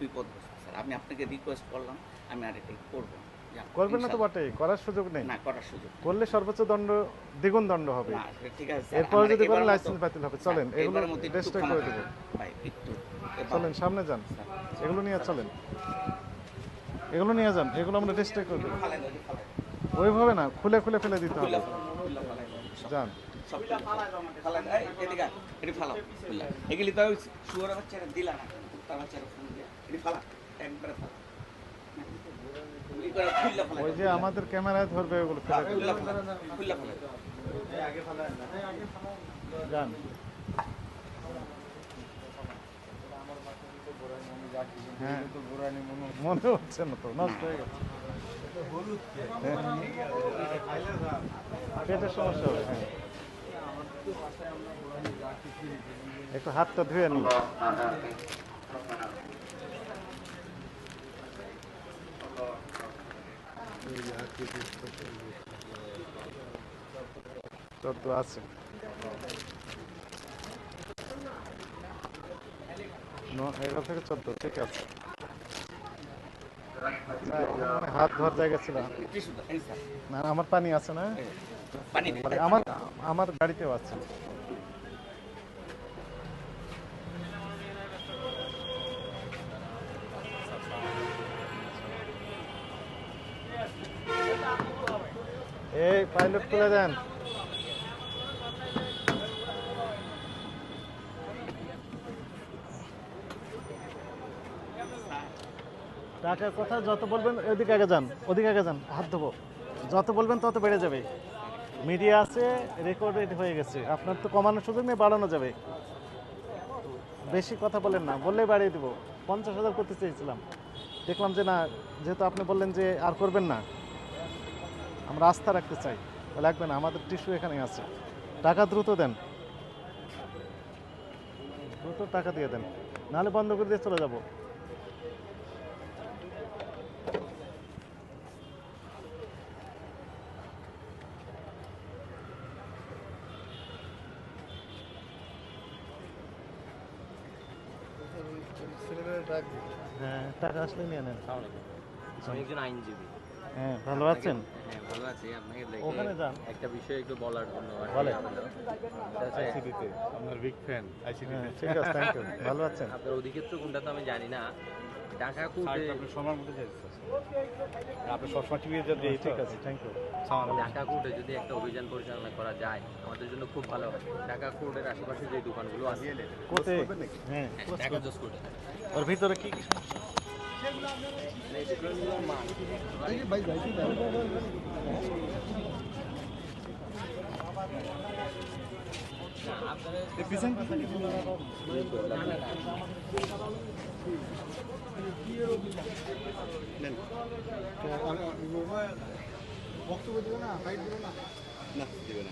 বিপদগ্রস্ত স্যার আমি আপনাকে রিকোয়েস্ট করলাম আমি আর এটাই করব না। করবেন না তো। বটেই করার সুযোগ নেই। না করার সুযোগ করলে সর্বোচ্চ দণ্ড দ্বিগুণ দণ্ড হবে। ঠিক আছে এরপরে যদি করেন লাইসেন্স বাতিল হবে চলেন এগুলো রেজিস্টার করে দেবো। চলেন সামনে যান। এগুলো নিয়ে চলেন। এগুলো নিয়ে যান এগুলো আমরা রেজিস্টার করে দেবো। ওইভাবে না খুলে খুলে ফেলে দিতে হবে। যান। সব এই, এদিকে আয়, এটি ফালাও, এগুলি তো শুয়োরের বাচ্চারা দিলা না, ফোন দিয়া। এটি ফালা, একবারে ফালা। ওই যে আমাদের ক্যামেরায় ধরবে ওগুলো ফালাইন। যান। হ্যাঁ। মনে হচ্ছে না তো নষ্ট হয়ে গেছে। হ্যাঁ। পেটের সমস্যা হবে হ্যাঁ। একটু হাতটা ধুয়ে নিন। চোদ্দ আছে এগারো থেকে চোদ্দ ঠিক আছে। হাত ধোয়ার জায়গা ছিল না আমার পানি আছে না। মানে আমার আমার গাড়িতেও আছে। এই পাইলট খুলে দেন। টাকার কথা যত বলবেন ওদিকে আগে যান, ওদিকে আগে যান, হাত ধোবো। যত বলবেন তত বেড়ে যাবে। মিডিয়া আছে, রেকর্ডেড হয়ে গেছে। আপনার তো কমানোর সুযোগ নেই, বাড়ানো যাবে। বেশি কথা বলেন না বললেই বাড়িয়ে দিব। পঞ্চাশ হাজার করতে চেয়েছিলাম। দেখলাম যে না, যেহেতু আপনি বললেন যে আর করবেন না। আমরা আস্থা রাখতে চাই। লাগবে না আমাদের টিস্যু এখানে আছে। টাকা দ্রুত দেন। দ্রুত টাকা দিয়ে দেন। নাহলে বন্ধ করে দিয়ে চলে যাব। হ্যাঁ টাকা আসলে নিয়ে নেন। আমি একজন আইনজীবী। হ্যাঁ ভালো আছেন? হ্যাঁ ভালো আছি। আপনাকে দেখে ওখানে যান। একটা বিষয় একটু বলার জন্য বলেন। আপনার। সেটা হচ্ছে আইসিডিতে আপনার বিগ ফ্যান আইসিডিতে। হ্যাঁ ঠিক আছে থ্যাংক ইউ ভালো আছেন? আপনার অধিক্ষেত্র কোনটা তো আমি জানি না। ঢাকা কোর্টে আপনি সময়ের মধ্যে যাইতে আপনি সবসময় টিভি যদি ঠিক আছে থ্যাংক ইউ ঢাকা কোর্টে যদি একটা অভিযান পরিচালনা করা যায় আমাদের জন্য খুব ভালো হয়। ঢাকা কোর্টের আশেপাশে যে দোকানগুলো আছে কোথায় হ্যাঁ ঢাকা জজ কোর্টে ওর ভিতরে কি কি বক্তব্য দিবে না ফাইট দিবে না না, দিবে না।